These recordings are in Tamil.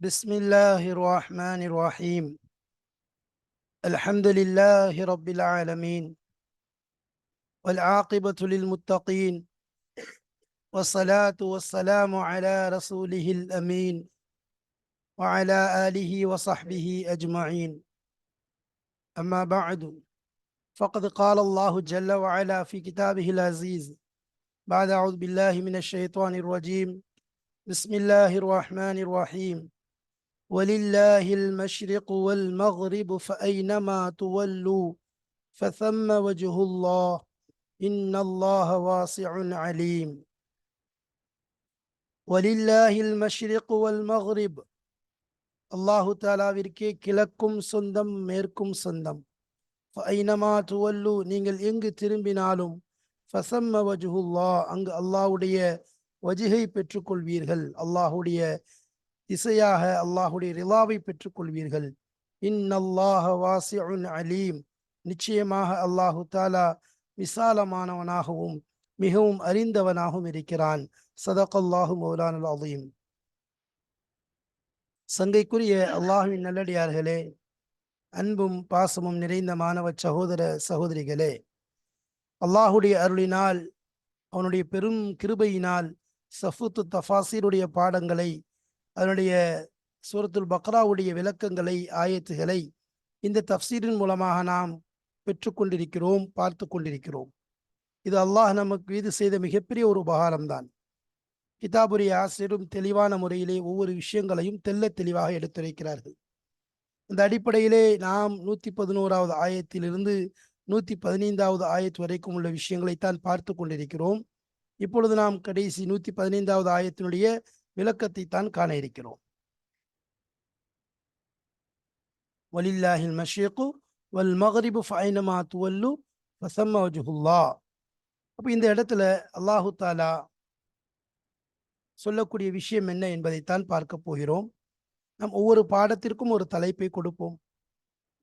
بسم الله الرحمن الرحيم. الحمد لله رب العالمين. والعاقبة للمتقين. والصلاة والسلام على رسوله الأمين. وعلى آله وصحبه أجمعين. أما بعد فقد قال الله جل وعلا في كتابه العزيز بعد أعوذ بالله من الشيطان الرجيم. بسم الله الرحمن الرحيم. ولله المشرق والمغرب فأينما تولوا فثم وجه الله إن الله واسع عليم ولله المشرق والمغرب அல்லாஹு தாலாவிற்கே கிழக்கும் சொந்தம் மேற்கும் சொந்தம் ஐனமா துவல்லு நீங்கள் எங்கு திரும்பினாலும் ஃபசம்ம வஜுகுல்லா அங்கு அல்லாஹுடைய வஜிகை பெற்றுக்கொள்வீர்கள் அல்லாஹுடைய திசையாக அல்லாஹுடைய ரிலாவை பெற்றுக்கொள்வீர்கள். இன்னல்லாஹ வாசிஉன் அலீம். நிச்சயமாக அல்லாஹு தாலா விசாலமானவனாகவும் மிகவும் அறிந்தவனாகவும் இருக்கிறான். சதகல்லாஹு மௌலான் அலீம். சங்கைக்குரிய அல்லாஹுவின் நல்லடியார்களே அன்பும் பாசமும் நிறைந்த மாணவ சகோதர சகோதரிகளே அல்லாஹுடைய அருளினால் அவனுடைய பெரும் கிருபையினால் சஃபுத்து தஃபாசீருடைய பாடங்களை அதனுடைய சூரத்துல் பக்ராவுடைய விளக்கங்களை ஆயத்துகளை இந்த தஃசீரின் மூலமாக நாம் பெற்றுக்கொண்டிருக்கிறோம் பார்த்து கொண்டிருக்கிறோம். இது அல்லாஹ் நமக்கு இது செய்த மிகப்பெரிய ஒரு உபகாரம்தான். கிதாபுரிய ஆசிரியரும் தெளிவான முறையிலே ஒவ்வொரு விஷயங்களையும் தெல்ல தெளிவாக எடுத்துரைக்கிறார்கள். இந்த அடிப்படையிலே நாம் நூற்றி பதினோராவது ஆயத்திலிருந்து நூற்றி பதினைந்தாவது ஆயத்து வரைக்கும் உள்ள விஷயங்களைத்தான் பார்த்து கொண்டிருக்கிறோம். இப்பொழுது நாம் கடைசி நூற்றி பதினைந்தாவது ஆயத்தினுடைய விளக்கத்தை தான் காண இருக்கிறோம். வலில்லாஹில் மஷேக்கு வல் மகரிபு ஃபைனமா துவல்லு ஃபசம்ம வஜுஹுல்லா. அப்போ இந்த இடத்துல அல்லாஹு தாலா சொல்லக்கூடிய விஷயம் என்ன என்பதைத்தான் பார்க்க போகிறோம். நாம் ஒவ்வொரு பாடத்திற்கும் ஒரு தலைப்பை கொடுப்போம்.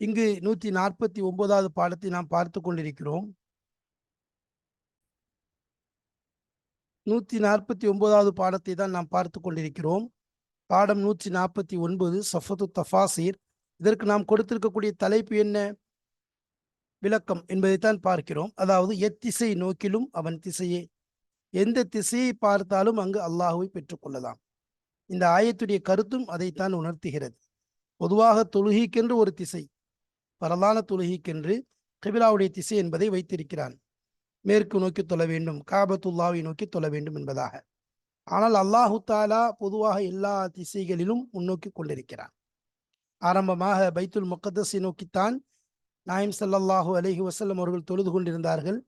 இங்கு நூற்றி நாற்பத்தி ஒன்பதாவது பாடத்தை நாம் பார்த்து கொண்டிருக்கிறோம். நூற்றி நாற்பத்தி ஒன்பதாவது பாடத்தை தான் நாம் பார்த்து கொண்டிருக்கிறோம். பாடம் நூற்றி நாற்பத்தி ஒன்பது சஃபத்து தஃபாசீர். இதற்கு நாம் கொடுத்திருக்கக்கூடிய தலைப்பு என்ன? விளக்கம் என்பதைத்தான் பார்க்கிறோம். அதாவது எத்திசை நோக்கிலும் அவன் திசையே. எந்த திசையை பார்த்தாலும் அங்கு அல்லாஹுவை பெற்றுக்கொள்ளலாம் இந்த ஆயத்துடைய கருத்தும் அதைத்தான் உணர்த்துகிறது. பொதுவாக தொழுகிக்கென்று ஒரு திசை பரலான தொழுகிக்கென்று கபிலாவுடைய திசை என்பதை வைத்திருக்கிறான். மேற்கு நோக்கி தொழ வேண்டும் காபத்துல்லாவை நோக்கி தொழ வேண்டும் என்பதாக. ஆனால் அல்லாஹு தாலா பொதுவாக எல்லா திசைகளிலும் முன்னோக்கி கொண்டிருக்கிறான். ஆரம்பமாக பைத்துல் முக்கத்தஸை நோக்கித்தான் நாயம் சல்லல்லாஹு அலஹி வசல்லம் அவர்கள் தொழுது கொண்டிருந்தார்கள்.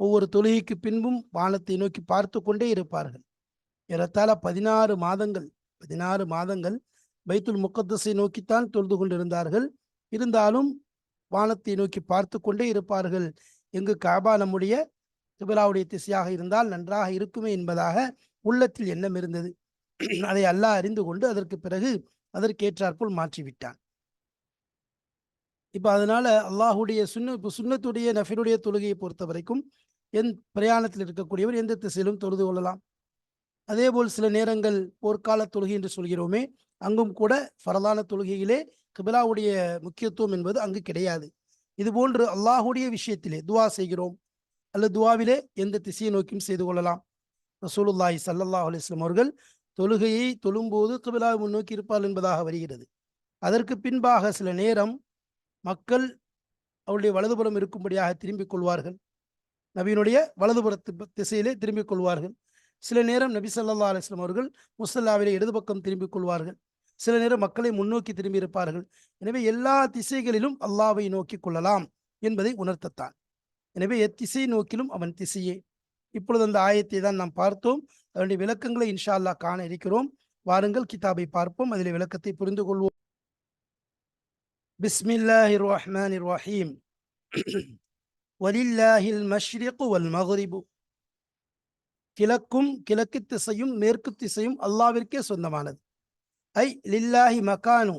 ஒவ்வொரு தொழுகைக்கு பின்பும் வானத்தை நோக்கி பார்த்து கொண்டே இருப்பார்கள். ஏறத்தாழ பதினாறு மாதங்கள் பதினாறு மாதங்கள் பைத்துல் முக்கத்தஸை நோக்கித்தான் தொழுது கொண்டிருந்தார்கள். இருந்தாலும் வானத்தை நோக்கி பார்த்து கொண்டே இருப்பார்கள். எங்கு காபா நம்முடைய திபலாவுடைய திசையாக இருந்தால் நன்றாக இருக்குமே என்பதாக உள்ளத்தில் எண்ணம் இருந்தது. அதை அல்லாஹ் அறிந்து கொண்டு அதற்கு பிறகு அதற்கேற்றாற்போல் மாற்றிவிட்டான். இப்போ அதனால அல்லாஹுடைய சுண்ண இப்போ சுண்ணத்துடைய நஃபினுடைய தொழுகையை பொறுத்த வரைக்கும் என் பிரயாணத்தில் இருக்கக்கூடியவர் எந்த திசையிலும் தொழுது கொள்ளலாம். அதே போல் சில நேரங்கள் போர்க்கால தொழுகை என்று சொல்கிறோமே அங்கும் கூட ஃபரலான தொழுகையிலே கிபிலாவுடைய முக்கியத்துவம் என்பது அங்கு கிடையாது. இது போன்று அல்லாஹுடைய விஷயத்திலே துவா செய்கிறோம். அல்லது துவாவிலே எந்த திசையை நோக்கியும் செய்து கொள்ளலாம். ரசூலுல்லாஹி சல்லாஹ் அலிஸ்லாம் அவர்கள் தொழுகையை தொழும்போது கிபிலாவை முன்னோக்கி இருப்பார் என்பதாக வருகிறது. அதற்கு பின்பாக சில நேரம் மக்கள் அவருடைய வலதுபுறம் இருக்கும்படியாக திரும்பிக் கொள்வார்கள். நபியினுடைய வலதுபுறத்து திசையிலே திரும்பிக் கொள்வார்கள். சில நேரம் நபி சல்லா அலிஸ்லாம் அவர்கள் முசல்லாவிலே இடது பக்கம் திரும்பிக் கொள்வார்கள். சில நேரம் மக்களை முன்னோக்கி திரும்பி இருப்பார்கள் எனவே எல்லா திசைகளிலும் அல்லாவை நோக்கி கொள்ளலாம் என்பதை உணர்த்தத்தான். எனவே எத்திசை நோக்கிலும் அவன் திசையே. இப்பொழுது அந்த ஆயத்தை தான் நாம் பார்த்தோம். அதனுடைய விளக்கங்களை இன்ஷா அல்லா காண இருக்கிறோம். வாருங்கள் கிதாபை பார்ப்போம். அதில் விளக்கத்தை புரிந்து கொள்வோம். பிஸ்மில்லாஹி ரஹ்மான் ரஹீம் வலில்லாஹில் மஷ்ரிகு வல் மஹ்ரிபு கிழக்கும் கிழக்கு திசையும் மேற்கு திசையும் அல்லாவிற்கே சொந்தமானது. ஐ லில்லாஹி மகானு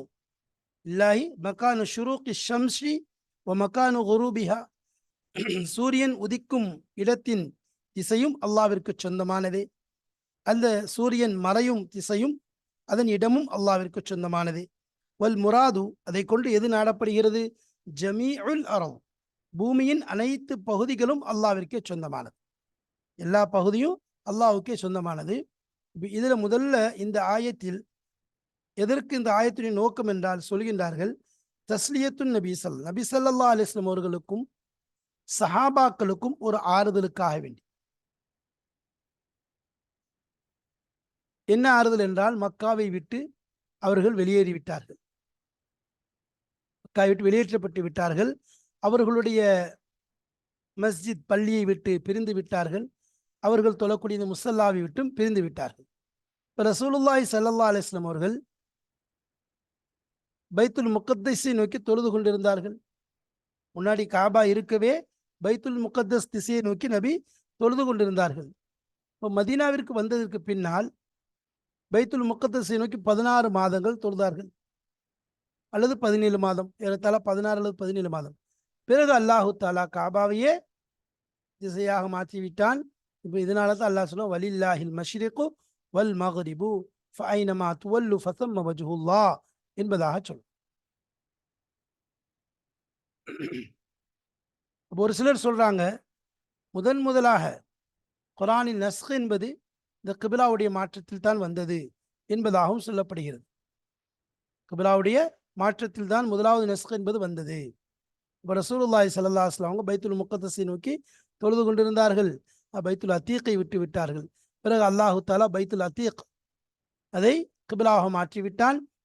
லில்லாஹி மக்கானு ஷுரூக் ஷம்ஷி ஒ மகானு குரூபிஹா சூரியன் உதிக்கும் இடத்தின் திசையும் அல்லாவிற்கு சொந்தமானதே. அந்த சூரியன் மறையும் திசையும் அதன் இடமும் அல்லாவிற்கு சொந்தமானது. வல் முராது அதை கொண்டு எது நாடப்படுகிறது? ஜமீஉல் அரவ் பூமியின் அனைத்து பகுதிகளும் அல்லாவிற்கே சொந்தமானது. எல்லா பகுதியும் அல்லாவுக்கே சொந்தமானது. இதில் முதல்ல இந்த ஆயத்தில் எதற்கு இந்த ஆயத்தின் நோக்கம் என்றால் சொல்கின்றார்கள் தஸ்லியத்துன் நபிசல் நபி அவர்களுக்கும் சஹாபாக்களுக்கும் ஒரு ஆறுதலுக்காக வேண்டி. என்ன ஆறுதல் என்றால் மக்காவை விட்டு அவர்கள் வெளியேறிவிட்டார்கள் மக்காவை விட்டு வெளியேற்றப்பட்டு விட்டார்கள். அவர்களுடைய மஸ்ஜித் பள்ளியை விட்டு பிரிந்து விட்டார்கள். அவர்கள் தொழக்கூடிய முசல்லாவை விட்டும் பிரிந்து விட்டார்கள். இப்போ ரசூலுல்லாய் ஸல்லல்லாஹு அலைஹி அவர்கள் பைத்துல் முகத்தஸை நோக்கி தொழுது கொண்டிருந்தார்கள். முன்னாடி காபா இருக்கவே பைத்துல் முக்கத்தஸ் திசையை நோக்கி நபி தொழுது கொண்டிருந்தார்கள். இப்போ மதீனாவிற்கு வந்ததற்கு பின்னால் பைத்துல் முக்கத்தஸை நோக்கி பதினாறு மாதங்கள் தொழுதார்கள். அல்லது பதினேழு மாதம் ஏறத்தாழ பதினாறு அல்லது பதினேழு மாதம். பிறகு அல்லாஹு தாலா காபாவையே திசையாக மாற்றி விட்டான் இப்போ இதனால தான் அல்லாஹ் சொல்லுவோம் வலில்லாஹில் மஷ்ரிகு வல் மக்ரிபு ஃபைனமா துவல்லு ஃபசம் மஜுல்லா என்பதாக சொல்லும். அப்போ ஒரு சிலர் சொல்றாங்க முதன் முதலாக குரானின் நஸ்க் என்பது இந்த கிபிலாவுடைய மாற்றத்தில் தான் வந்தது என்பதாகவும் சொல்லப்படுகிறது. கிபிலாவுடைய மாற்றத்தில் தான் முதலாவது நஸ்க் என்பது வந்தது. இப்போ ரசூலுல்லாய் சல்லா அலைஹி அவங்க பைத்துல் முக்கத்தசை நோக்கி தொழுது கொண்டிருந்தார்கள். அஹ் பைத்துல் அத்தீக்கை விட்டு விட்டார்கள். பிறகு அல்லாஹு தாலா பைத்துல் அத்தீக் அதை கிபிலாவாக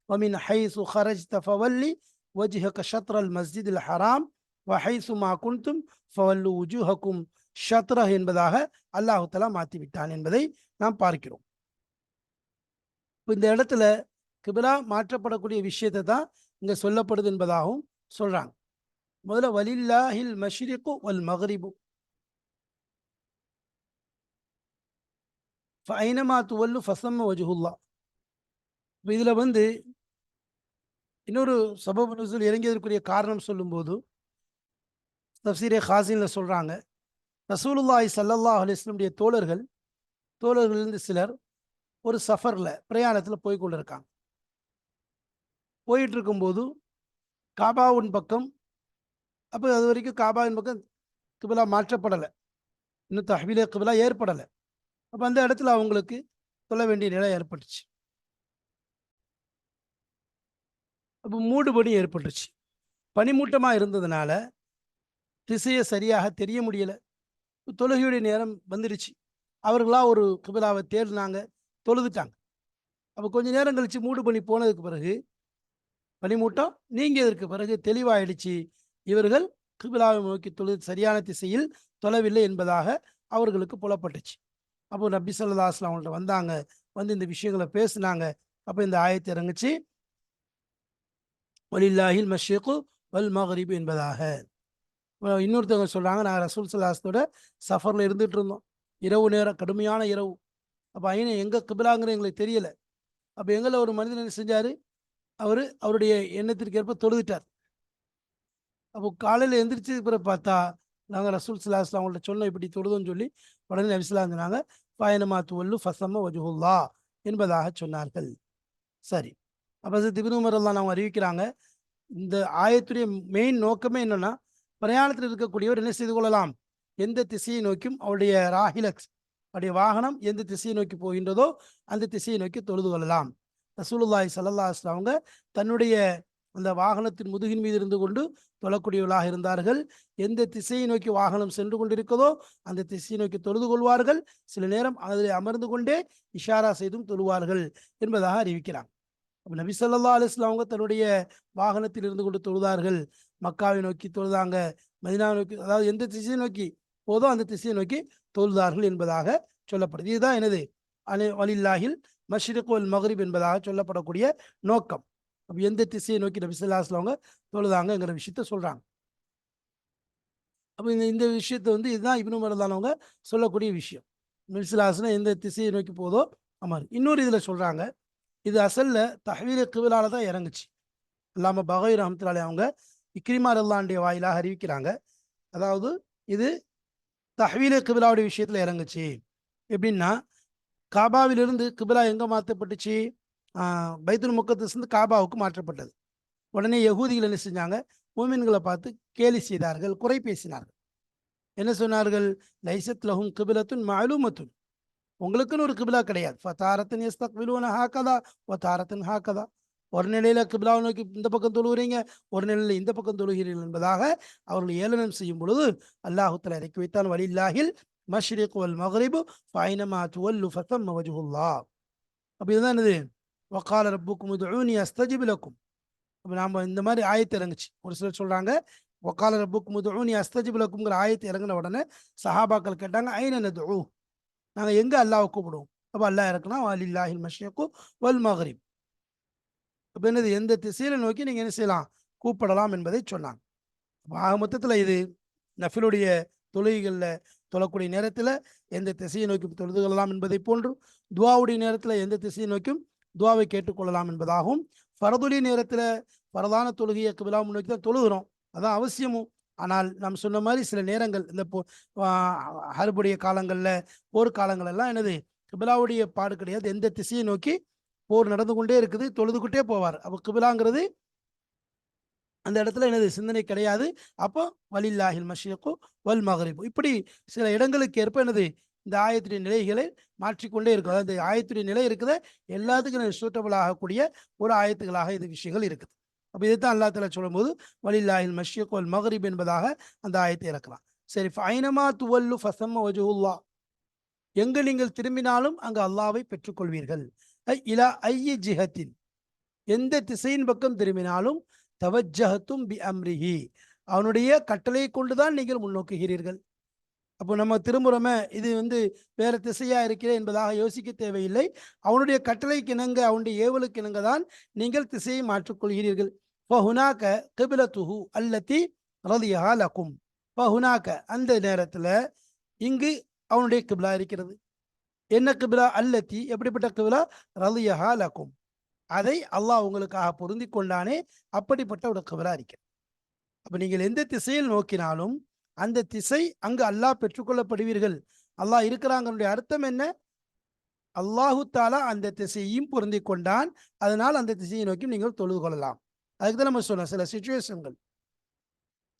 ஒமின் ஹைசு ஹரஜ் தஃபவல்லி வஜ்ஹக ஷத்ரல் மஸ்ஜித் அல் ஹராம் வ ஹைசு மா குன்தும் ஃபவல்லு உஜுஹக்கும் ஷத்ரஹ் என்பதாக அல்லாஹு தலா மாற்றிவிட்டான் என்பதை நாம் பார்க்கிறோம். இந்த இடத்துல கிபிலா மாற்றப்படக்கூடிய விஷயத்தை தான் இங்கே சொல்லப்படுது என்பதாகவும் சொல்றாங்க. முதல்ல வலில்லாஹில் மஷ்ரிக்கு வல் மஹரிபு ஃபைனமா துவல்லு ஃபசம் வஜுஹுல்லா இப்போ இதில் வந்து இன்னொரு சபப நுசுல் இறங்கியதற்குரிய காரணம் சொல்லும்போது தப்சீரே ஹாசினில் சொல்கிறாங்க ரசூலுல்லாய் சல்லல்லா அலிஸ்லமுடைய தோழர்கள் தோழர்களிருந்து சிலர் ஒரு சஃபரில் பிரயாணத்தில் போய் கொண்டிருக்காங்க. போயிட்டு இருக்கும்போது காபாவின் பக்கம் அப்போ அது வரைக்கும் காபாவின் பக்கம் கிபிலா மாற்றப்படலை. இன்னும் தஹ்விலே கிபிலா ஏற்படலை. அப்போ அந்த இடத்துல அவங்களுக்கு சொல்ல வேண்டிய நிலை ஏற்பட்டுச்சு. அப்போ மூடுபடி ஏற்பட்டுச்சு பனிமூட்டமாக இருந்ததுனால திசையை சரியாக தெரிய முடியல. தொழுகையுடைய நேரம் வந்துடுச்சு. அவர்களா ஒரு கிபிலாவை தேடினாங்க தொழுதுட்டாங்க. அப்போ கொஞ்ச நேரம் கழித்து மூடு பண்ணி போனதுக்கு பிறகு பனிமூட்டம் நீங்கியதற்கு பிறகு தெளிவாயிடுச்சு இவர்கள் கிபிலாவை நோக்கி தொழுது சரியான திசையில் தொலைவில்லை என்பதாக அவர்களுக்கு புலப்பட்டுச்சு. அப்போ நபி சொல்லதாஸ்லாம் அவங்கள்ட்ட வந்தாங்க வந்து இந்த விஷயங்களை பேசுனாங்க. அப்போ இந்த ஆயத்தை இறங்குச்சு. வலில்லாஹில் மஷேக்கு வல் மகரிப் என்பதாக. இன்னொருத்தவங்க சொல்கிறாங்க நாங்கள் ரசூல் சலாஸ்தோட சஃபரில் இருந்துகிட்டு இருந்தோம். இரவு நேரம் கடுமையான இரவு. அப்போ ஐயனை எங்கே கிபிலாங்கிற எங்களுக்கு தெரியலை. அப்போ எங்களை ஒரு மனிதன் என்ன செஞ்சார்? அவர் அவருடைய எண்ணத்திற்கு ஏற்ப தொழுதுட்டார். அப்போ காலையில் எந்திரிச்சு பிறகு பார்த்தா நாங்கள் ரசூல் சல்லாஸ்லாம் அவங்கள்ட்ட சொன்னோம் இப்படி தொழுதுன்னு சொல்லி உடனே நபிஸ்லாம் இருந்தாங்க பயணமா துவல்லு ஃபசம்ம வஜுல்லா என்பதாக சொன்னார்கள். சரி. அப்போ திபின் உமரெல்லாம் அவங்க அறிவிக்கிறாங்க. இந்த ஆயத்துடைய மெயின் நோக்கமே என்னென்னா பிரயாணத்தில் இருக்கக்கூடியவர் என்ன செய்து கொள்ளலாம்? எந்த திசையை நோக்கியும் அவருடைய ராஹிலக்ஸ் அவருடைய வாகனம் எந்த திசையை நோக்கி போகின்றதோ அந்த திசையை நோக்கி தொழுது கொள்ளலாம். ரசூலுல்லாய் சல்லா அஸ்லாம் அவங்க தன்னுடைய அந்த வாகனத்தின் முதுகின் மீது இருந்து கொண்டு தொழக்கூடியவர்களாக இருந்தார்கள். எந்த திசையை நோக்கி வாகனம் சென்று கொண்டிருக்கதோ அந்த திசையை நோக்கி தொழுது கொள்வார்கள். சில நேரம் அதில் அமர்ந்து கொண்டே இஷாரா செய்தும் தொழுவார்கள் என்பதாக அறிவிக்கிறாங்க. நபி சொல்லா அலிஸ்லாம் அவங்க தன்னுடைய வாகனத்தில் இருந்து கொண்டு தொழுதார்கள். மக்காவை நோக்கி தொழுதாங்க. மதினாவை நோக்கி அதாவது எந்த திசையை நோக்கி போதோ அந்த திசையை நோக்கி தொழுதார்கள் என்பதாக சொல்லப்படுது. இதுதான் எனது அலி வலில்லாஹில் மஷ்ரிகோல் மஹரிப் என்பதாக சொல்லப்படக்கூடிய நோக்கம். அப்போ எந்த திசையை நோக்கி நபி சொல்லா அவங்க தொழுதாங்கங்கிற விஷயத்த சொல்றாங்க. அப்போ இந்த இந்த விஷயத்த வந்து இதுதான் இப்னு மரதானவங்க சொல்லக்கூடிய விஷயம். நபிசுல்லாஸ்னா எந்த திசையை நோக்கி போதோ அமர் இன்னொரு இதில் சொல்கிறாங்க இது அசல்ல தஹவீல கிபிலால தான் இறங்குச்சு. அல்லாம பகை ரஹமத்துலாலே அவங்க இக்ரிமார் அல்லாண்டிய வாயிலாக அறிவிக்கிறாங்க. அதாவது இது தஹவீல கிபிலாவுடைய விஷயத்துல இறங்குச்சு. எப்படின்னா காபாவிலிருந்து கிபிலா எங்க மாற்றப்பட்டுச்சு? பைத்துல் முக்கத்தஸ் காபாவுக்கு மாற்றப்பட்டது. உடனே யகூதிகள் என்ன செஞ்சாங்க? மூமின்களை பார்த்து கேலி செய்தார்கள் குறை பேசினார்கள். என்ன சொன்னார்கள்? லைசத் லஹும் கிபிலத்துன் மாலூமத்துன் உங்களுக்குன்னு ஒரு கிபிலா கிடையாது. ஃபதாரத்தின் எஸ்தக்பிலுவன ஹாக்கதா ஒத்தாரத்தின் ஹாக்கதா ஒரு நிலையில கிபிலாவை நோக்கி இந்த பக்கம் தொழுகிறீங்க ஒரு நிலையில இந்த பக்கம் தொழுகிறீர்கள் என்பதாக அவர்கள் ஏளனம் செய்யும் பொழுது அல்லாஹுத்தலா இறக்கி வைத்தான். வலில்லாஹில் மஷ்ரிக் வல் மஹரிபு ஃபைனமா துவல்லு ஃபத்தம் மவஜுல்லா அப்படி இதுதான் இது. வக்கால ரப்புக்கும் உதுஊனி அஸ்தஜி லக்கும். அப்போ நாம் இந்த மாதிரி ஆயத்து இறங்குச்சு. ஒரு சிலர் சொல்கிறாங்க ஒக்கால ரப்புக்கும் உதுஊனி அஸ்தஜிப் லக்கும்ங்கிற ஆயத்து இறங்கின உடனே சஹாபாக்கள் கேட்டாங்க ஐன நதுஊ? நாங்கள் எங்கே அல்லாவை கூப்பிடுவோம்? அப்போ அல்லாஹ் இறக்குனா வலில்லாஹில் மஷியக்கும் வல் மக்ரிப் அப்போ என்னது? எந்த திசையில நோக்கி நீங்கள் என்ன செய்யலாம்? கூப்பிடலாம் என்பதை சொன்னாங்க. ஆக மொத்தத்தில் இது நஃபிலுடைய தொழுகைகளில் தொழக்கூடிய நேரத்தில் எந்த திசையை நோக்கி தொழுது கொள்ளலாம் என்பதை போன்று துவாவுடைய நேரத்தில் எந்த திசையை நோக்கியும் துவாவை கேட்டுக்கொள்ளலாம் என்பதாகவும் ஃபரதுடைய நேரத்தில் பரதான தொழுகையை கிபிலா நோக்கி தான் தொழுகிறோம். அதான் அவசியமும். ஆனால் நாம் சொன்ன மாதிரி சில நேரங்கள் இந்த போ ஹர்புடைய காலங்களில் போர் காலங்கள் எல்லாம் என்னது? கிபிலாவுடைய பாடு கிடையாது. எந்த திசையை நோக்கி போர் நடந்து கொண்டே இருக்குது தொழுதுகிட்டே போவார். அப்போ கிபிலாங்கிறது அந்த இடத்துல எனது சிந்தனை கிடையாது. அப்போ வலில்லாஹில் மஷியக்கு வல் மகரிபு. இப்படி சில இடங்களுக்கு ஏற்ப எனது இந்த ஆயத்துடைய நிலைகளை மாற்றிக்கொண்டே இருக்கும் அதாவது இந்த ஆயத்துடைய நிலை இருக்குது. எல்லாத்துக்கும் சூட்டபிள் ஆகக்கூடிய ஒரு ஆயத்துகளாக இது விஷயங்கள் இருக்குது. அப்போ இதைத்தான் அல்லா தலா சொல்லும்போது வலில்லாஹில் மஷியக்கு வல் மகரிப் என்பதாக அந்த ஆயத்தை இறக்கலாம் சரி ஃபைனமா துவல்லு ஃபசம்ம வஜுல்லா எங்கு நீங்கள் திரும்பினாலும் அங்கு அல்லாவை பெற்றுக்கொள்வீர்கள். ஐ இலா ஐய ஜிஹத்தின். எந்த திசையின் பக்கம் திரும்பினாலும் தவஜஹத்தும் பி அம்ரிஹி அவனுடைய கட்டளையை கொண்டுதான் நீங்கள் முன்னோக்குகிறீர்கள். அப்போ நம்ம திரும்புகிறோமே இது வந்து வேற திசையா இருக்கிறே என்பதாக யோசிக்க தேவையில்லை. அவனுடைய கட்டளைக்கு இணங்க அவனுடைய ஏவலுக்கு இணங்க தான் நீங்கள் திசையை மாற்றிக்கொள்கிறீர்கள். ஃபஹுனாக்க கிபிலத்துஹு அல்லத்தி ரலியஹா லக்கும் ஃபஹுனாக்க அந்த நேரத்தில் இங்கு அவனுடைய கிபிலா இருக்கிறது. என்ன கிபிலா? அல்லத்தி எப்படிப்பட்ட கிபிலா? ரலியஹா லக்கும் அதை அல்லாஹ் உங்களுக்காக பொருந்தி கொண்டானே அப்படிப்பட்ட ஒரு கிபிலா இருக்கிறது. அப்போ நீங்கள் எந்த திசையில் நோக்கினாலும் அந்த திசை அங்கு அல்லாஹ் பெற்றுக்கொள்ளப்படுவீர்கள். அல்லாஹ் இருக்கிறாங்கனுடைய அர்த்தம் என்ன? அல்லாஹு தாலா அந்த திசையையும் பொருந்தி கொண்டான். அதனால் அந்த திசையை நோக்கி நீங்கள் தொழுது கொள்ளலாம். அதுக்கு தான் நம்ம சொல்லலாம். சில சுச்சுவேஷன்கள்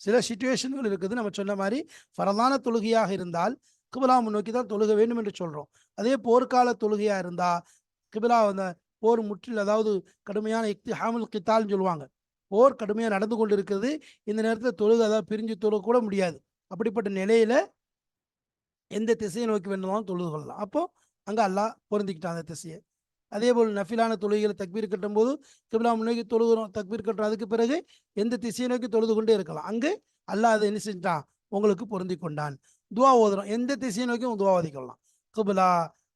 சில சுச்சுவேஷன்கள் இருக்குது. நம்ம சொன்ன மாதிரி பரதான தொழுகையாக இருந்தால் கிபிலா நோக்கி தான் தொழுக வேண்டும் என்று சொல்கிறோம் அதே போர்க்கால தொழுகையாக இருந்தால் கிபிலா அந்த போர் முற்றில் அதாவது கடுமையான இக்தி ஹாமுல் கித்தால்னு சொல்லுவாங்க. போர் கடுமையாக நடந்து கொண்டு இருக்கிறது இந்த நேரத்தில் தொழுக அதாவது பிரிஞ்சு தொழுக கூட முடியாது. அப்படிப்பட்ட நிலையில் எந்த திசையை நோக்கி வேண்டுமானாலும் தொழுது கொள்ளலாம். அப்போது அங்கே அல்லாஹ் பொருந்திக்கிட்டான் அந்த திசையை. அதே போல் நஃபிலான தொழுகைகளை தக்பீர் கட்டும் போது கிபிலா முன்னோக்கி தொழுகிறோம் தக்பீர் கட்டுறோம் அதுக்கு பிறகு எந்த திசையை நோக்கி தொழுது கொண்டே இருக்கலாம். அங்கு அல்லாஹ் அதை என்ன செஞ்சான்? உங்களுக்கு பொருந்தி கொண்டான். துவா ஓதுறோம் எந்த திசையை நோக்கியும் துவா ஓதிக்கலாம் கிபிலா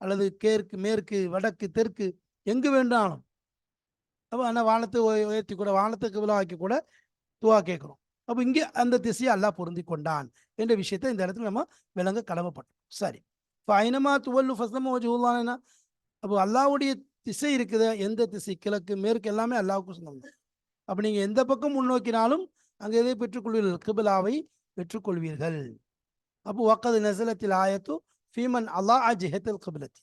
அல்லது கேற்கு மேற்கு வடக்கு தெற்கு எங்கு வேண்டாலும் அப்போ ஆனால் வானத்தை உயர்த்தி கூட வானத்தை கிபிலா ஆக்கி கூட துவா கேட்குறோம். அப்போ இங்கே அந்த திசையை அல்லாஹ் பொருந்தி கொண்டான் என்ற விஷயத்தை இந்த இடத்துல நம்ம விளங்க கடமைப்பட்டோம். சரி. இப்போ ஐனமா துவல்லு ஃபஸ்லமா வஜுல்லான்னா அப்போ அல்லாவுடைய திசை இருக்குது எந்த திசை? கிழக்கு மேற்கு எல்லாமே அல்லாஹ்வுக்கு சொந்தம். அப்போ நீங்கள் எந்த பக்கம் முன்னோக்கினாலும் அங்கே எதை பெற்றுக்கொள்வீர்கள்? கிபிலாவை பெற்றுக்கொள்வீர்கள். அப்போ ஒக்கது நெசலத்தில் ஆயத்து ஃபீமன் அல்லாஹ் ஜிஹத்தில் கிபிலத்தி.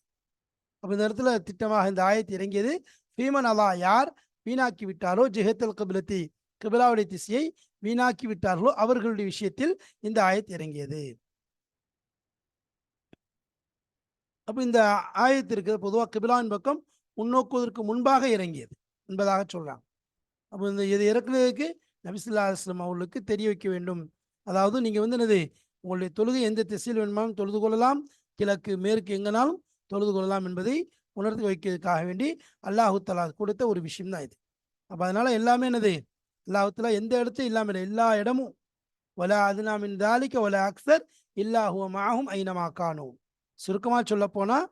அப்போ இந்த இடத்துல திட்டமாக இந்த ஆயத்து இறங்கியது ஃபீமன் அல்லாஹ் யார் வீணாக்கி விட்டாரோ ஜிஹத்தில் கிபிலத்தி கிபிலாவுடைய திசையை வீணாக்கி விட்டார்களோ அவர்களுடைய விஷயத்தில் இந்த ஆயத்து இறங்கியது. அப்போ இந்த ஆயத்திற்கு பொதுவாக கிபிலாவின் பக்கம் முன்னோக்குவதற்கு முன்பாக இறங்கியது என்பதாக சொல்றாங்க. அப்போ இந்த இது இறக்குறதுக்கு நபிசுல்லா அலுவலம் அவர்களுக்கு தெரிய வைக்க வேண்டும். அதாவது நீங்க வந்து என்னது உங்களுடைய தொழுகை எந்த திசையில் வேணுமானாலும் தொழுது கொள்ளலாம் கிழக்கு மேற்கு எங்கனாலும் தொழுது கொள்ளலாம் என்பதை உணர்த்தி வைக்கிறதுக்காக வேண்டி அல்லாஹு தலா கொடுத்த ஒரு விஷயம்தான் இது. அப்போ அதனால எல்லாமே என்னது அல்லாஹுத்தலா எந்த இடத்தையும் இல்லாமல் இல்லை. எல்லா இடமும் ஒல அதுனாமின் தாலிக்க ஒல அக்சர் இல்லாஹுவமாகும் ஐனமா காணும் சுருக்கமாக சொல்ல போனால்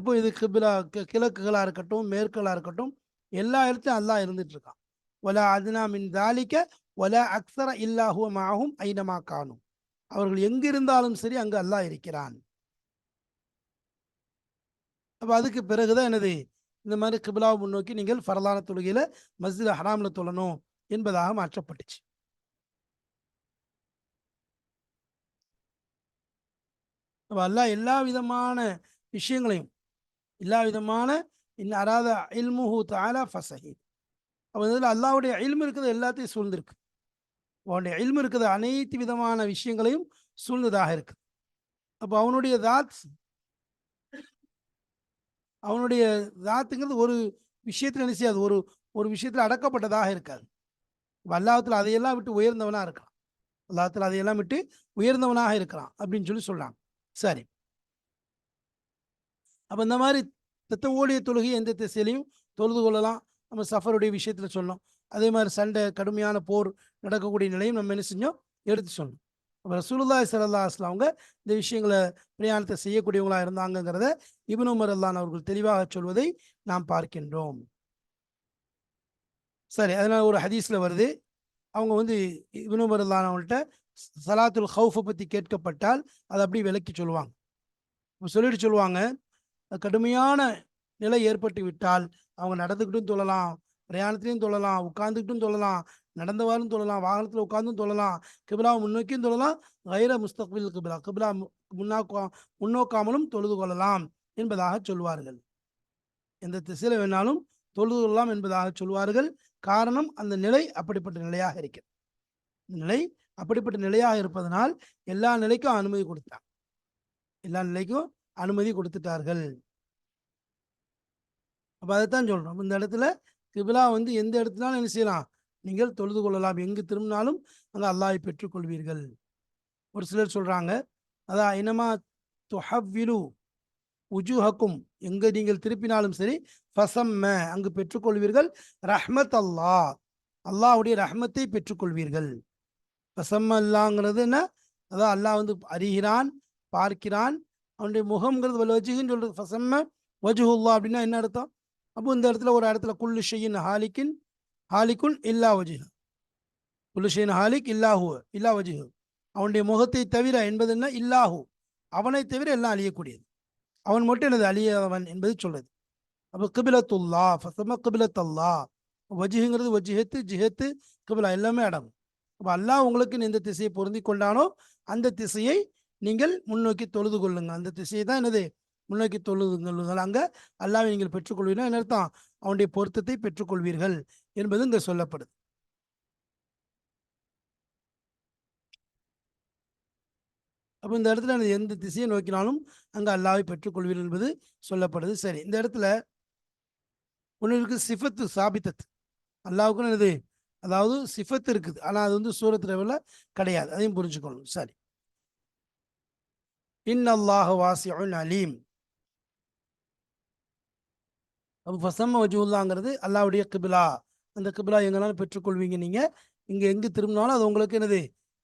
அப்போ இது கிபிலா கிழக்குகளாக இருக்கட்டும் மேற்குகளாக இருக்கட்டும் எல்லா இடத்தையும் அல்லாஹ் இருந்துட்டு இருக்கான் ஒலா அதுனா மின் தாலிக்க ஒலா அக்ஸர இல்லாஹுவமாகும் ஐனமா காணும் அவர்கள் எங்கு இருந்தாலும் சரி அங்கு அல்லாஹ் இருக்கிறான். அப்போ அதுக்கு பிறகுதான் என்னது? இந்த மாதிரி கிபிலாவை முன்னோக்கி நீங்கள் ஃபரலான தொழுகையில மஸ்ஜித் ஹராமில் தொழணும் என்பதாக மாற்றப்பட்டுச்சு. அப்போ அல்லாஹ் எல்லா விதமான விஷயங்களையும் எல்லா விதமான இன் அராத இல்முஹு தாலா ஃபசஹீத். அப்போ இதில் அல்லாவுடைய இல்மு இருக்கிறது எல்லாத்தையும் சூழ்ந்திருக்கு. அவனுடைய இல்மு இருக்கிறது அனைத்து விதமான விஷயங்களையும் சூழ்ந்ததாக இருக்குது அப்போ அவனுடைய தாத் அவனுடைய தாத்துங்கிறது ஒரு விஷயத்தில் என்ன செய்யாது ஒரு ஒரு விஷயத்தில் அடக்கப்பட்டதாக இருக்காது. அல்லாஹத்தில் அதையெல்லாம் விட்டு உயர்ந்தவனாக இருக்கலாம். அல்லாஹத்தில் அதையெல்லாம் விட்டு உயர்ந்தவனாக இருக்கிறான் அப்படின்னு சொல்லி சொல்றாங்க. சரி. அப்போ இந்த மாதிரி தத்த ஓடிய தொழுகை எந்த திசையிலையும் தொழுது கொள்ளலாம். நம்ம சஃபருடைய விஷயத்தில் சொன்னோம் அதே மாதிரி சண்டை கடுமையான போர் நடக்கக்கூடிய நிலையும் நம்ம என்ன செஞ்சோம்? எடுத்து சொன்னோம் அப்போ ரசூலுல்லாஹி ஸல்லல்லாஹு அலைஹி அவங்க இந்த விஷயங்களை பிரயாணத்தை செய்யக்கூடியவங்களாக இருந்தாங்கங்கிறத இப்னு உமர் அல்லான் அவர்கள் தெளிவாக சொல்வதை நாம் பார்க்கின்றோம். சரி அதனால் ஒரு ஹதீஸில் வருது. அவங்க வந்து இப்னு உமர் அல்லான் அவங்கள்ட்ட சலாத்துல் ஹவுஃபை பற்றி கேட்கப்பட்டால் அதை அப்படி விளக்கி சொல்லுவாங்க. இப்போ சொல்லிட்டு சொல்லுவாங்க கடுமையான நிலை ஏற்பட்டு விட்டால் அவங்க நடந்துக்கிட்டும் தொழலாம். பிரயாணத்திலையும் தொழலாம் உட்கார்ந்துக்கிட்டும் தொழலாம் நடந்தவாறும் தொழலாம் வாகனத்தில் உட்கார்ந்தும் தொழலாம் கிபிலா முன்னோக்கியும் தொழலாம் வைர முஸ்தக்பில் கிபிலா கிபிலா முன்னாக்கா முன்னோக்காமலும் தொழுது கொள்ளலாம் என்பதாக சொல்வார்கள். எந்த திசையில வேணாலும் தொழுது கொள்ளலாம் என்பதாக சொல்வார்கள். காரணம் அந்த நிலை அப்படிப்பட்ட நிலையாக இருக்கிறது. நிலை அப்படிப்பட்ட நிலையாக இருப்பதனால் எல்லா நிலைக்கும் அனுமதி கொடுத்தாங்க எல்லா நிலைக்கும் அனுமதி கொடுத்துட்டார்கள். அப்போ அதைத்தான் சொல்கிறோம் இந்த இடத்துல கிபிலா வந்து எந்த இடத்துனாலும் என்ன செய்யலாம்? நீங்கள் தொழுது கொள்ளலாம். எங்கு திரும்பினாலும் அந்த அல்லாஹை பெற்றுக்கொள்வீர்கள் ஒரு சிலர் சொல்கிறாங்க அதான் இனமா துஹவ்விலு உஜுஹக்கும். எங்கே நீங்கள் திருப்பினாலும் சரி ஃபசம்ம அங்கு பெற்றுக்கொள்வீர்கள் ரஹ்மத் அல்லாஹ் அல்லாஹ்வுடைய ரஹ்மத்தை பெற்றுக்கொள்வீர்கள் ஃபசம்ம அல்லாங்கிறது என்ன? அதான் அல்லாஹ் வந்து அறிகிறான் பார்க்கிறான் அவனுடைய முகம்ங்கிறது வச்சுக்குன்னு சொல்றது. ஃபசம்ம வஜுஹுல்லா அப்படின்னா என்ன அர்த்தம்? அப்போ இந்த இடத்துல ஒரு இடத்துல குல்லு ஷெயின் ஹாலிக்கின் ஹாலிக்குன் இல்லா வஜிஹ். குல்லு ஷெயின் ஹாலிக் இல்லாஹு இல்லா வஜிஹு. அவனுடைய முகத்தை தவிர என்பது என்ன? இல்லாஹு அவனை தவிர எல்லாம் அழியக்கூடியது. அவன் மட்டும் எனது அழியவன் என்பது சொல்றது. அப்போ கிபிலத்துல்லா ஃபசம கிபிலத்தல்லா வஜிஹுங்கிறது வஜிஹத்து ஜிஹத்து கிபிலா எல்லாமே அடங்கும். அப்போ அல்லாஹ் உங்களுக்கு எந்த திசையை பொருந்தி கொண்டானோ அந்த திசையை நீங்கள் முன்னோக்கி தொழுது கொள்ளுங்கள். அந்த திசையை தான் என்னது? முன்னோக்கி தொழுது கொள்ளுங்கள். அங்க அல்லாவை நீங்கள் பெற்றுக்கொள்வீர்கள். என்ன அர்த்தம்? அவனுடைய பொருத்தத்தை பெற்றுக்கொள்வீர்கள் என்பது இங்கே சொல்லப்படுது. அப்போ இந்த இடத்துல எந்த திசையை நோக்கினாலும் அங்க அல்லாவை பெற்றுக்கொள்வீர்கள் என்பது சொல்லப்படுது. சரி இந்த இடத்துல ஒன்று சிஃபத்து சாபித்தத். அல்லாவுக்குன்னு என்னது? அதாவது சிஃபத்து இருக்குது. ஆனால் அது வந்து சூரத் லெவலில் கிடையாது. அதையும் புரிஞ்சுக்கணும் சரி. இன்னல்லாஹு வாசியுன் அலீம் அப்போ ஃபசம்ம வஜூல்லாங்கிறது அல்லாவுடைய கிபிலா. அந்த கிபிலா எங்கனாலும் பெற்றுக்கொள்வீங்க நீங்கள் இங்கே எங்கு திரும்பினாலும் அது உங்களுக்கு என்னது?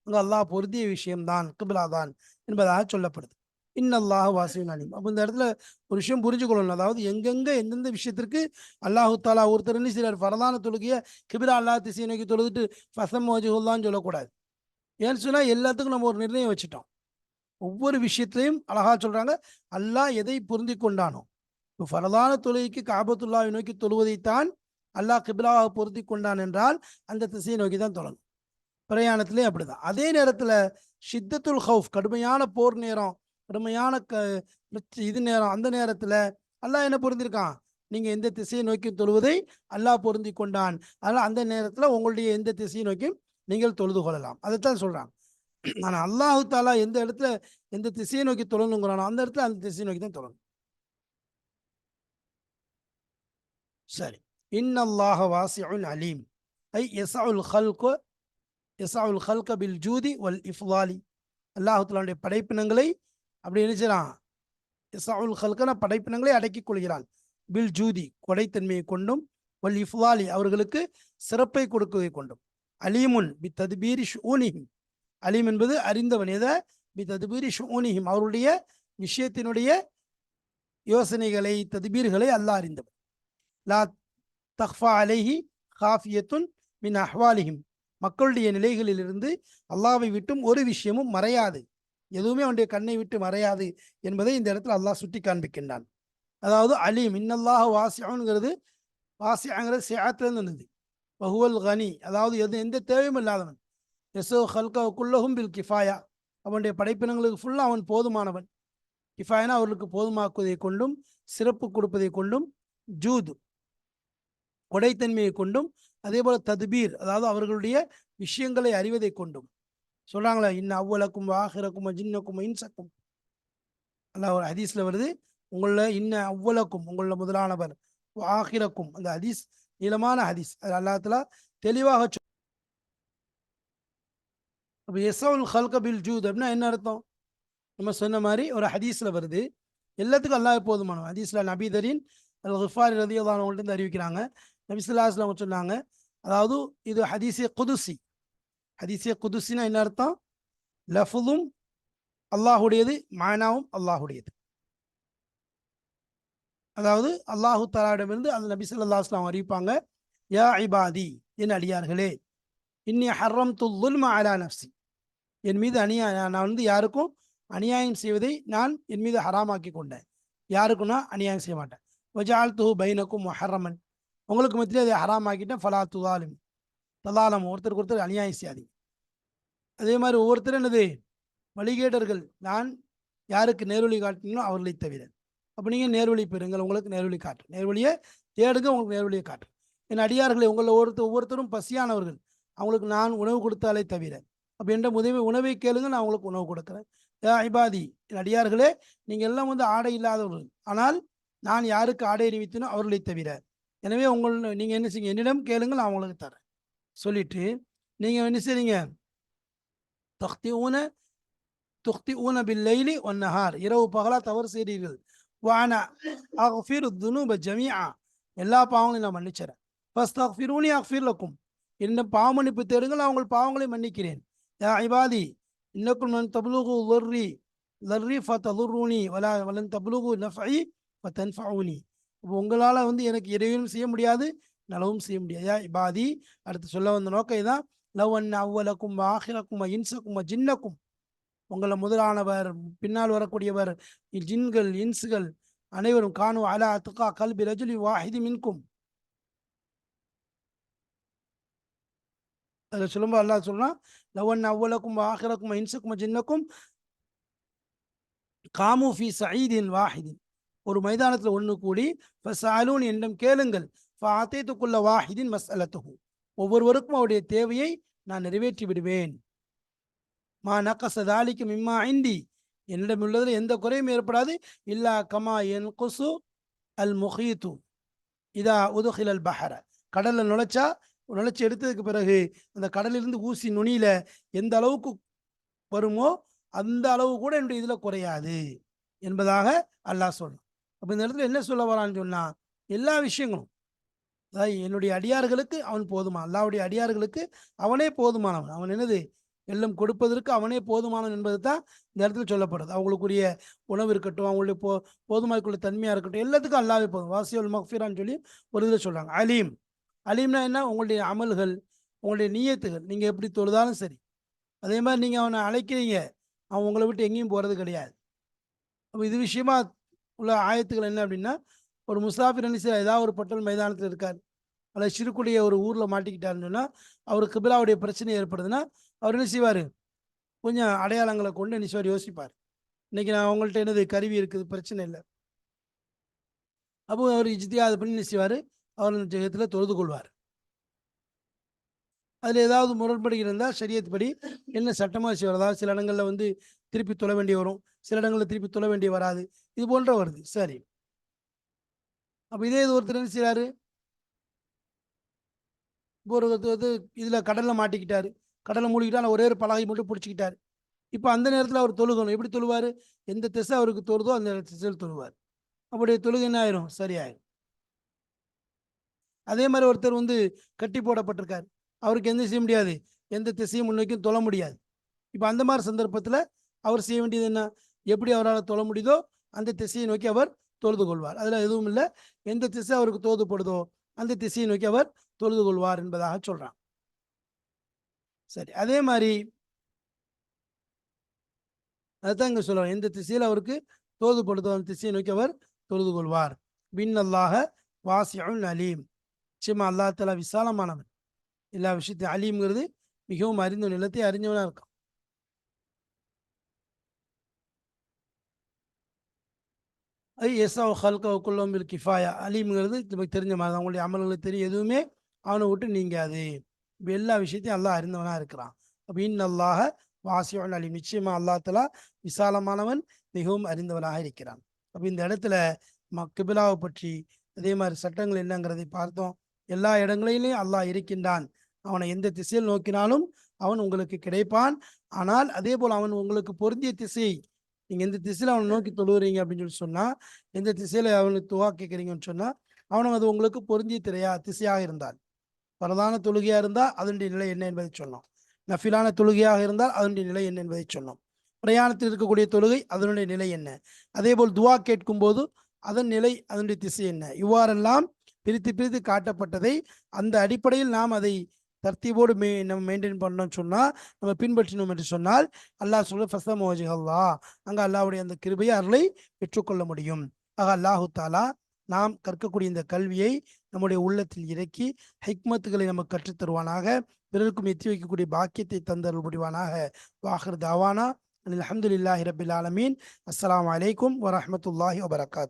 உங்கள் அல்லாஹ் பொருந்திய விஷயம்தான் கிபிலா தான் என்பதாக சொல்லப்படுது. இன்னல்லாஹ் வாசியுன் அலீம் அப்போ இந்த இடத்துல ஒரு விஷயம் புரிஞ்சுக்கொள்ளணும் அதாவது எங்கெங்கே எந்தெந்த விஷயத்திற்கு அல்லாஹு தாலா ஒருத்தர் என்ன செய்யறாரு பரதான தொழுகைய கிபிலா அல்லாஹ் திசையை நோக்கி தொழுதுட்டு ஃபசம் வஜூல்லான்னு சொல்லக்கூடாது. ஏன்னு சொன்னால் எல்லாத்துக்கும் நம்ம ஒரு நிர்ணயம் வச்சுட்டோம். ஒவ்வொரு விஷயத்திலையும் அழகா சொல்றாங்க. அல்லாஹ் எதை பொருந்தி கொண்டானோ. இப்போ ஃபரதான தொழுகைக்கு காபத்துல்லாவை நோக்கி தொழுவதைத்தான் அல்லாஹ் கிபிலாவாக பொருத்தி கொண்டான் என்றால் அந்த திசையை நோக்கி தான் தொழணும். பிரயாணத்திலே அப்படிதான். அதே நேரத்தில் ஷித்தத்துல் ஹவுஃப் கடுமையான போர் நேரம் கடுமையான க இது நேரம் அந்த நேரத்தில் அல்லாஹ் என்ன பொருந்திருக்கான்? நீங்கள் எந்த திசையை நோக்கி தொழுவதை அல்லாஹ் பொருந்தி கொண்டான். அதனால் அந்த நேரத்தில் உங்களுடைய எந்த திசையை நோக்கியும் நீங்கள் தொழுது கொள்ளலாம். அதைத்தான் சொல்கிறாங்க ஆனால் அல்லாஹு தாலா எந்த இடத்துல எந்த திசையை நோக்கி தொழணுங்கிறானோ அந்த இடத்துல அந்த திசையை நோக்கி தான் தொழணும். சரி. இன்னல்லாஹ வாசிஉன் அலீம். ஐ எசாவுல் ஹல்க எசாவுல் ஹல்க பில் ஜூதி வல் இஃப்லாலி அல்லாஹுத்தலாவுடைய படைப்பினங்களை அப்படி நினைச்சிடான் எசாவுல் ஹல்கன படைப்பினங்களை அடக்கிக் கொள்கிறான். பில் ஜூதி கொடைத்தன்மையை கொண்டும் வல் இஃப்லாலி அவர்களுக்கு சிறப்பை கொடுக்கவை கொண்டும். அலீமுன் பி தத்பீரி ஷூனிஹிம். அலீம் என்பது அறிந்தவன். எதை? பி தத்பீரி ஷூனிஹிம். அவருடைய விஷயத்தினுடைய யோசனைகளை ததுபீர்களை அல்லாஹ் அறிந்தவன். லா தஹ்ஃபா அலைஹி ஹாஃபியத்துன் மின் அஹ்வாலிஹிம். மக்களுடைய நிலைகளிலிருந்து அல்லாவை விட்டும் ஒரு விஷயமும் மறையாது. எதுவுமே அவனுடைய கண்ணை விட்டு மறையாது என்பதை இந்த இடத்துல அல்லாஹ் சுட்டி காண்பிக்கின்றான். அதாவது அலீம் இன்னல்லாஹ் வாசியாங்கிறது வாசியாங்கிறது சியாத்திலிருந்து வந்தது. பகுவல் கனி அதாவது எது எந்த தேவையும் இல்லாதவன். எசோ ஹல்கா குல்லஹும் பில் கிஃபாயா அவனுடைய படைப்பினங்களுக்கு ஃபுல்லாக அவன் போதுமானவன். கிஃபாயனா அவர்களுக்கு போதுமாக்குவதை கொண்டும் சிறப்பு கொடுப்பதை கொண்டும் ஜூது கொடைத்தன்மையை கொண்டும் அதே போல் ததுபீர் அதாவது அவர்களுடைய விஷயங்களை அறிவதை கொண்டும். சொல்றாங்களா இன்ன அவ்வளக்கும் ஆஹிரக்கும் ஜின்னக்கும் இன்சக்கும். அல்லாஹ் ஒரு ஹதீஸ்ல வருது உங்கள இன்ன அவ்வளக்கும் உங்களில் முதலானவர். ஆஹிரக்கும் அந்த ஹதீஸ் நீளமான ஹதீஸ். அது அல்லாத்துல தெளிவாக அப்போ எஸ்ஸவுல் ஹல்க பில் ஜூத் அப்படின்னா என்ன அர்த்தம்? நம்ம சொன்ன மாதிரி ஒரு ஹதீஸ்ல வருது. எல்லாத்துக்கும் அல்லாஹ் போதுமானவன். ஹதீஸ்ல நபீதரின் அல் ஹிஃபாரி ரதியதானவங்கள்ட்ட அறிவிக்கிறாங்க. நபிசுல்லாஸ்லாம் சொன்னாங்க. அதாவது இது ஹதீஸே குதுசி. ஹதீஸே குதுசினா என்ன அர்த்தம்? லஃபுதும் அல்லாஹுடையது மானாவும் அல்லாஹுடையது. அதாவது அல்லாஹு தலாவிடமிருந்து அந்த நபி ஸல்லல்லாஹு அலைஹி அறிவிப்பாங்க யா ஐபாதி என் அடியார்களே இன்னி ஹர்ரம் துல்மா அலா நப்சி என் மீது அநியா நான் வந்து யாருக்கும் அநியாயம் செய்வதை நான் என் மீது ஹராமாக்கி கொண்டேன். யாருக்குன்னா அநியாயம் செய்ய மாட்டேன். வஜால் துஹு பைனக்கும் ஹரமன் உங்களுக்கு மத்தியிலே அதை ஹராமாக்கிட்டேன். ஃபலா துதாலும் தலாலம். ஒருத்தருக்கு ஒருத்தர் அநியாயம் செய்யாதீங்க. அதே மாதிரி ஒவ்வொருத்தரும் என்னது? வழிகேடர்கள். நான் யாருக்கு நேர்வழி காட்டினோ அவர்களை தவிர. அப்போ நீங்கள் நேர்வழி பெறுங்கள். உங்களுக்கு நேர்வழி காட்டு. நேர்வழியை தேடுங்க உங்களுக்கு நேர்வழியை காட்டு. என் அடியார்களை உங்களை ஒருத்தர் ஒவ்வொருத்தரும் பசியானவர்கள். அவங்களுக்கு நான் உணவு கொடுத்தாலே தவிர. அப்போ என்ற உதவி உணவை கேளுங்க நான் உங்களுக்கு உணவு கொடுக்குறேன். யா ஐபாதி அடியார்களே நீங்கள் எல்லாம் வந்து ஆடை இல்லாதவர்கள். ஆனால் நான் யாருக்கு ஆடை அறிவித்தனோ அவர்களை தவிர. எனவே உங்கள் நீங்கள் என்ன செய்யுங்க என்னிடம் கேளுங்கள் நான் உங்களுக்கு தரேன். சொல்லிட்டு நீங்கள் என்ன செய்றீங்க? தக்தி ஊன துக்தி ஊன பில்லைலி ஒன்னஹார் இரவு பகலா தவறு செய்கிறீர்கள் வானா அஃபீர் துனூப ஜமியா எல்லா பாவங்களையும் நான் மன்னிச்சிடறேன் ஃபஸ்ட் அஃபீர் ஊனி அஃபீர் லக்கும். என்ன பாவ மன்னிப்பு தேடுங்கள் நான் உங்கள் பாவங்களை மன்னிக்கிறேன். யா இபாதி இன்னக்கும் நான் தபுலுகு லர்ரி லர்ரி ஃப தலுர்ரூனி வலா வலன் தபுலுகு நஃபை ஃப தன்ஃபவுனி உங்களால் வந்து எனக்கு இறைவனும் செய்ய முடியாது நலவும் செய்ய முடியாது. யா இபாதி அடுத்து சொல்ல வந்த நோக்கம் இதான். லவ் அன் அவ்வலக்கும் ஆஹிரக்கும் இன்சக்கும் ஜின்னக்கும். உங்களை முதலானவர் பின்னால் வரக்கூடியவர் ஜின்கள் இன்சுகள் அனைவரும் காணும் அலா அத்துகா கல்பி ரஜுலி வாஹிதி மின்கும். அதில் சொல்லும்போது அல்லா சொல்லலாம் லவன் அவ்வளக்கும் ஆஹிரக்கும் இன்சுக்கும் ஜின்னக்கும் காமு ஃபி சயீதின் வாஹிதின். ஒரு மைதானத்தில் ஒன்று கூடி ஃபசாலூன் என்னிடம் கேளுங்கள் ஃபாத்தேத்துக்குள்ள வாஹிதின் மஸ்அலத்துஹு. ஒவ்வொருவருக்கும் அவருடைய தேவையை நான் நிறைவேற்றி விடுவேன். மா நக்கச தாலிக்கும் மிம்மா ஐந்தி என்னிடம் உள்ளதில் எந்த குறையும் ஏற்படாது. இல்லா கமா என் குசு அல் முஹீத்து இதா உதுகில் அல் பஹர. கடலில் நுழைச்சா நுழைச்சி எடுத்ததுக்கு பிறகு அந்த கடலிலிருந்து ஊசி நுனியில எந்த அளவுக்கு வருமோ அந்த அளவு கூட என்னுடைய இதில் குறையாது என்பதாக அல்லாஹ் சொல்றான். அப்போ இந்த இடத்துல என்ன சொல்ல வரான்னு சொன்னா எல்லா விஷயங்களும் அதாவது என்னுடைய அடியார்களுக்கு அவன் போதுமா அல்லாவுடைய அடியார்களுக்கு அவனே போதுமானவன் அவன் என்னது எல்லாம் கொடுப்பதற்கு அவனே போதுமானவன் என்பது தான் இந்த இடத்துல சொல்லப்படுது. அவங்களுக்குரிய உணவு இருக்கட்டும் அவங்களுடைய போ போதுமாக்குள்ள தன்மையாக இருக்கட்டும் எல்லாத்துக்கும் அல்லாவே போதும். வாசியல் மக்ஃபிரான்னு சொல்லி ஒரு இதில் சொல்கிறாங்க அலீம். அலீம்னா என்ன? உங்களுடைய அமல்கள் உங்களுடைய நீயத்துகள். நீங்கள் எப்படி தொழுதாலும் சரி. அதே மாதிரி நீங்கள் அவனை அழைக்கிறீங்க அவன் உங்களை விட்டு எங்கேயும் போகிறது கிடையாது. அப்போ இது விஷயமா உள்ள ஆயத்துக்கள் என்ன அப்படின்னா ஒரு முசாஃபிர் அனிசர் ஏதாவது ஒரு பட்டல் மைதானத்தில் இருக்கார். அல்லது சிறுக்குடிய ஒரு ஊரில் மாட்டிக்கிட்டாருன்னு சொன்னால் அவர் கிபிலாவுடைய பிரச்சனை ஏற்படுதுன்னா அவர் என்ன செய்வார்? கொஞ்சம் அடையாளங்களை கொண்டு என்ன செய்வார்? யோசிப்பார். இன்றைக்கி நான் அவங்கள்ட்ட என்னது கருவி இருக்குது பிரச்சனை இல்லை. அப்போ அவர் இஜ்தியாது பண்ணி என்ன செய்வார்? அவர் அந்த ஜெயத்தில் தொழுது கொள்வார். அதில் ஏதாவது முரண்படி இருந்தால் சரியத்துப்படி என்ன சட்டமாக செய்வதா? சில இடங்களில் வந்து திருப்பி தொழ வேண்டி வரும். சில இடங்களில் திருப்பி தொழ வேண்டி வராது. இது போன்ற வருது. சரி. அப்போ இதே இது ஒருத்தர் என்ன செய்கிறாரு இப்போ ஒரு வந்து இதில் கடலில் மாட்டிக்கிட்டாரு. கடலை மூழ்கிட்டு ஒரே ஒரு பலகை மட்டும் பிடிச்சிக்கிட்டாரு. இப்போ அந்த நேரத்தில் அவர் தொழுகணும். எப்படி தொழுவார்? எந்த திசை அவருக்கு தொழுதோ அந்த திசையில் தொழுவார். அப்படி தொழுகை என்ன ஆயிரும்? சரியாயிரும். அதே மாதிரி ஒருத்தர் வந்து கட்டி போடப்பட்டிருக்கார். அவருக்கு எந்த செய்ய முடியாது. எந்த திசையும் முன்னோக்கியும் தொழ முடியாது. இப்போ அந்த மாதிரி சந்தர்ப்பத்தில் அவர் செய்ய வேண்டியது என்ன? எப்படி அவரால் தொழ முடியுதோ அந்த திசையை நோக்கி அவர் தொழுது கொள்வார். அதில் எதுவும் இல்லை. எந்த திசை அவருக்கு தோதுப்படுதோ அந்த திசையை நோக்கி அவர் தொழுது கொள்வார் என்பதாக சொல்கிறான் சரி அதே மாதிரி அதுதான் இங்கே சொல்லுவார் எந்த திசையில் அவருக்கு தோதுப்படுதோ அந்த திசையை நோக்கி அவர் தொழுது கொள்வார். பின் அல்லாஹ வாசியுன் அலீம். நிச்சயமா அல்லா தலா விசாலமானவன். எல்லா விஷயத்தையும் அலீம்ங்கிறது மிகவும் அறிந்த நிலத்தை அறிஞ்சவனா இருக்கான். ஐ எஸ்ஆ ஹல்க குல்லம்பில் கிஃபாயா. அலீம்ங்கிறது நமக்கு தெரிஞ்ச மாதிரி தான். உங்களுடைய அமல்களுக்கு தெரியும். எதுவுமே அவனை விட்டு நீங்காது. இப்போ எல்லா விஷயத்தையும் அல்லாஹ் அறிந்தவனாக இருக்கிறான். அப்போ இன்னல்லாக வாசிவன் அலீம். நிச்சயமா அல்லாஹ் தலா விசாலமானவன் மிகவும் அறிந்தவனாக இருக்கிறான். அப்போ இந்த இடத்துல ம கிபிலாவை பற்றி அதே மாதிரி சட்டங்கள் என்னங்கிறதை பார்த்தோம். எல்லா இடங்களிலும் அல்லாஹ் இருக்கின்றான். அவனை எந்த திசையில் நோக்கினாலும் அவன் உங்களுக்கு கிடைப்பான். ஆனால் அதே போல் அவன் உங்களுக்கு பொருந்திய திசை. நீங்க எந்த திசையில அவனை நோக்கி தொழுவுறீங்க அப்படின்னு சொல்லி சொன்னா எந்த திசையில அவனுக்கு துவா கேட்குறீங்கன்னு சொன்னா அவனும் அது உங்களுக்கு பொருந்திய திரையா திசையாக இருந்தால். பரதான தொழுகையா இருந்தால் அதனுடைய நிலை என்ன என்பதை சொன்னோம் நஃபிலான தொழுகையாக இருந்தால் அதனுடைய நிலை என்ன என்பதை சொன்னோம் பிரயாணத்தில் இருக்கக்கூடிய தொழுகை அதனுடைய நிலை என்ன? அதே போல் துவா கேட்கும் போது அதன் நிலை அதனுடைய திசை என்ன? இவ்வாறெல்லாம் பிரித்து பிரித்து காட்டப்பட்டதை அந்த அடிப்படையில் நாம் அதை தர்த்தீபோடு மெ நம்ம மெயின்டைன் பண்ணோம்னு சொன்னால் நம்ம பின்பற்றினோம் என்று சொன்னால் அல்லாஹ் சொல்ல ஃபஸ்தம் அல்லா அங்கே அல்லாஹ்வுடைய அந்த கிருபையை அருளை பெற்றுக்கொள்ள முடியும். ஆக அல்லாஹு தாலா நாம் கற்கக்கூடிய இந்த கல்வியை நம்முடைய உள்ளத்தில் இறக்கி ஹிக்மத்துகளை நமக்கு கற்றுத் தருவானாக பிறருக்கும் எத்தி வைக்கக்கூடிய பாக்கியத்தை தந்தருள் புரிவானாக. வாஹர் தாவானா. அலமதுல்லாஹி ரபில் ஆலமீன். அஸ்லாம் அலைக்கும் வரமத்துல்லாஹி வபரகாத்.